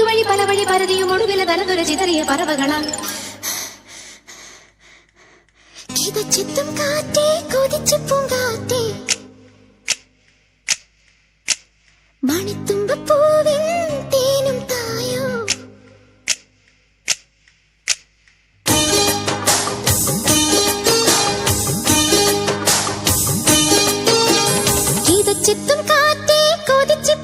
ഇതുവഴി പല വഴി പരതിയും ഒടുവിലെ തരതുര ചിതറിയ പറവകളാൽ ചിത്തും കാറ്റേ കൊതിച്ചു പൂങ്കാറ്റേ. മണിത്തുമ്പൂവിൻ തേനും തായോ. ചിത്തും കാറ്റേ കൊതിച്ചു